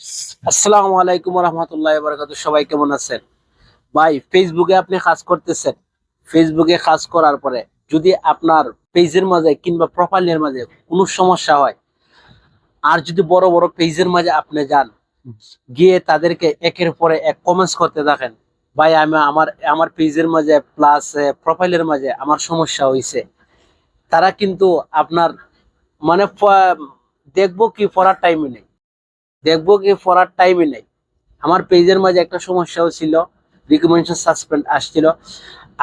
আসসালামু আলাইকুম রহমতুল্লাহ বারকাত সবাই কেমন আছেন? ভাই ফেসবুকে আপনি কাজ করতেছেন। ফেসবুকে কাজ করার পরে যদি আপনার পেজের মাঝে কিংবা প্রোফাইলের মাঝে কোনো সমস্যা হয়, আর যদি বড় বড় পেজের মাঝে আপনি যান, গিয়ে তাদেরকে একের পরে এক কমেন্টস করতে থাকেন, ভাই, আমি আমার আমার পেজের মাঝে প্লাস প্রোফাইলের মাঝে আমার সমস্যা হয়েছে তারা কিন্তু আপনার মানে দেখব কি পড়ার টাইমে নেই। দেখব কি পড়ার টাইমে নেই। আমার পেজের মাঝে একটা সমস্যাও ছিল রিকমেন্ডেশন সাসপেন্ড আসছিল।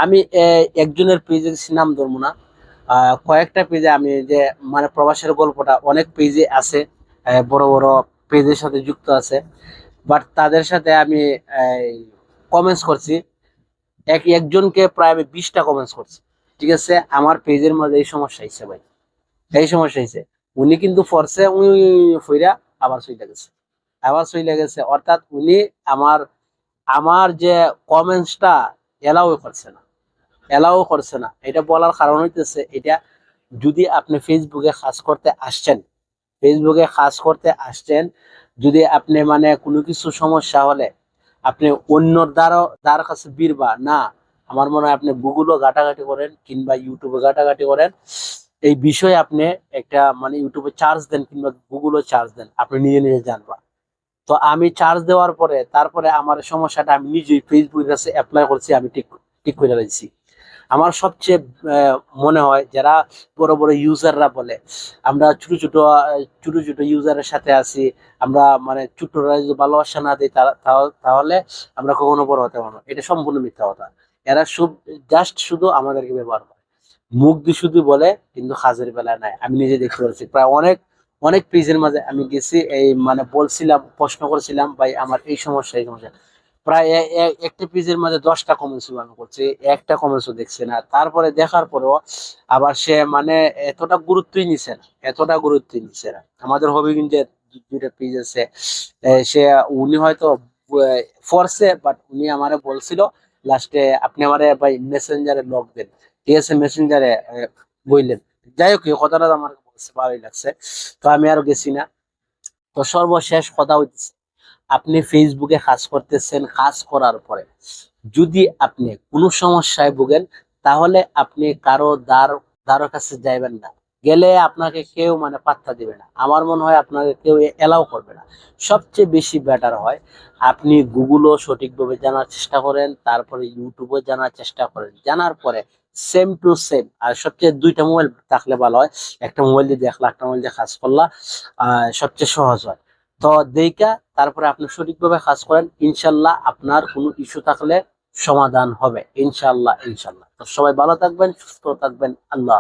আমি একজনের পেজে নাম ধরবো না। কয়েকটা পেজে আমি যে মানে প্রবাসের গল্পটা, অনেক পেজে আছে বড় বড় পেজের সাথে যুক্ত আছে। বাট তাদের সাথে আমি কমেন্টস করছি। এক, একজনকে প্রায় আমি বিশটা কমেন্টস করছি। ঠিক আছে? আমার পেজের মাঝে এই সমস্যা হয়েছে ভাই। এই সমস্যা হয়েছে উনি কিন্তু ফরসে উনি ফইরা আবার সইটা গেছে। আবার সইলে গেছে, অর্থাৎ উনি আমার আমার যে কমেন্টসটা এলাও করছে না। এলাও করছে না। এটা বলার কারণ হইতেছে, এটা যদি আপনি ফেসবুকে কাজ করতে আসছেন ফেসবুকে কাজ করতে আসছেন, যদি আপনি মানে কোনো কিছু সমস্যা হলে আপনি অন্যর দ্বারা, দ্বার কাছে বীরবা, না, আমার মনে হয় আপনি গুগলও ঘাটাঘাটি করেন কিংবা ইউটিউবে ঘাটাঘাটি করেন এই বিষয়ে আপনি একটা মানে ইউটিউবে চার্জ দেন কিংবা গুগলও চার্জ দেন, আপনি নিজে নিজে জানবা। তো আমি চার্জ দেওয়ার পরে, তারপরে আমার সমস্যাটা আমি নিজেই ফেসবুকের কাছে অ্যাপ্লাই করছি, আমি ঠিক ঠিক করে রয়েছি আমার সবচেয়ে মনে হয় যারা বড় বড় ইউজাররা বলে, আমরা ছোট ছোট ছোট ছোট ইউজারের সাথে আছি, আমরা মানে ছোটরা যদি ভালোবাসা না দিই তাহলে আমরা কখনো বড় হতে পারব এটা সম্পূর্ণ মিথ্যা কথা। এরা সব জাস্ট শুধু আমাদেরকে ব্যবহার করে। মুখ দিয়ে শুধু বলে, কিন্তু কাজের বেলায় নাই। আমি নিজে দেখতে পাচ্ছি। প্রায় অনেক অনেক পেজের মাঝে আমি গেছি, এই মানে বলছিলাম, প্রশ্ন করেছিলাম, ভাই, আমার এই সমস্যা এই সমস্যা। প্রায় একটা পেজের মাঝে দশটা কমেন্টস আমি করছি, একটা কমেন্টসও দেখছে না। তারপরে দেখার পরেও আবার সে মানে এতটা গুরুত্বই নিছে না, এতটা গুরুত্বই নিছে না। আমাদের হবি কিন্তু দুইটা পেজ আছে। সে, উনি হয়তো ফোর্সে বাট উনি আমারে বলছিল লাস্টে আপনি আমারে ভাই মেসেঞ্জারে লক দেন। ঠিক আছে? মেসেঞ্জারে বললেন যাই হোক কথাটা আমার বলছে ভালোই লাগছে। তো আমি আর গেছি না। তো সর্বশেষ কথা হইতেছে, আপনি ফেসবুকে কাজ করতেছেন, কাজ করার পরে যদি আপনি কোনো সমস্যায় ভোগেন, তাহলে আপনি কারও দ্বার দ্বারো কাছে যাইবেন না। গেলে আপনাকে কেউ মানে পাত্তা দিবে না। আমার মনে হয় আপনাকে কেউ এলাও করবে না। সবচেয়ে বেশি বেটার হয়, আপনি গুগলও সঠিকভাবে জানার চেষ্টা করেন, তারপরে ইউটিউবও জানার চেষ্টা করেন। জানার পরে সেম টু সেম আর সবচেয়ে দুইটা মোবাইল থাকলে ভালো হয়, একটা মোবাইল দিয়ে দেখলা, একটা মোবাইল দিয়ে কাজ করলা সবচেয়ে সহজ হয়। তো দেখা, তারপরে আপনি সঠিকভাবে কাজ করেন, ইনশাল্লাহ আপনার কোনো ইস্যু থাকলে সমাধান হবে। ইনশাল্লাহ ইনশাল্লাহ। তো সবাই ভালো থাকবেন, সুস্থ থাকবেন, আল্লাহ।